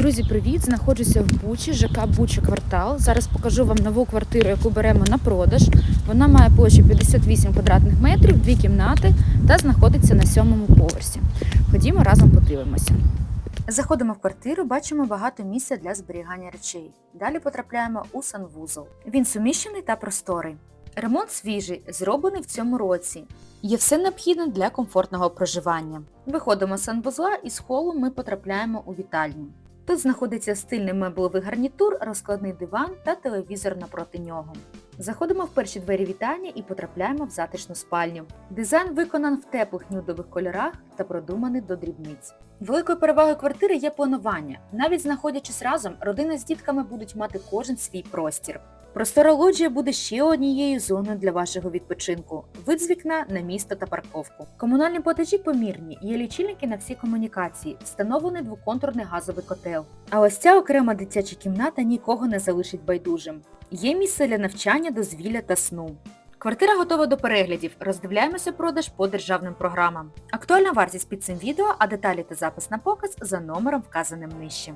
Друзі, привіт! Знаходжуся в Бучі, ЖК Буча квартал. Зараз покажу вам нову квартиру, яку беремо на продаж. Вона має площу 58 квадратних метрів, дві кімнати та знаходиться на сьомому поверсі. Ходімо разом подивимося. Заходимо в квартиру, бачимо багато місця для зберігання речей. Далі потрапляємо у санвузол. Він суміщений та просторий. Ремонт свіжий, зроблений в цьому році. Є все необхідне для комфортного проживання. Виходимо з санвузла і з холу ми потрапляємо у вітальню. Тут знаходиться стильний меблевий гарнітур, розкладний диван та телевізор напроти нього. Заходимо в перші двері вітання і потрапляємо в затишну спальню. Дизайн виконан в теплих нюдових кольорах та продуманий до дрібниць. Великою перевагою квартири є планування. Навіть знаходячись разом, родина з дітками будуть мати кожен свій простір. Простора лоджія буде ще однією зоною для вашого відпочинку. Вид з вікна на місто та парковку. Комунальні платежі помірні, є лічильники на всі комунікації, встановлений двоконтурний газовий котел. А ось ця окрема дитяча кімната нікого не залишить байдужим. Є місце для навчання, дозвілля та сну. Квартира готова до переглядів. Роздивляємося продаж по державним програмам. Актуальна вартість під цим відео, а деталі та запис на показ за номером вказаним нижче.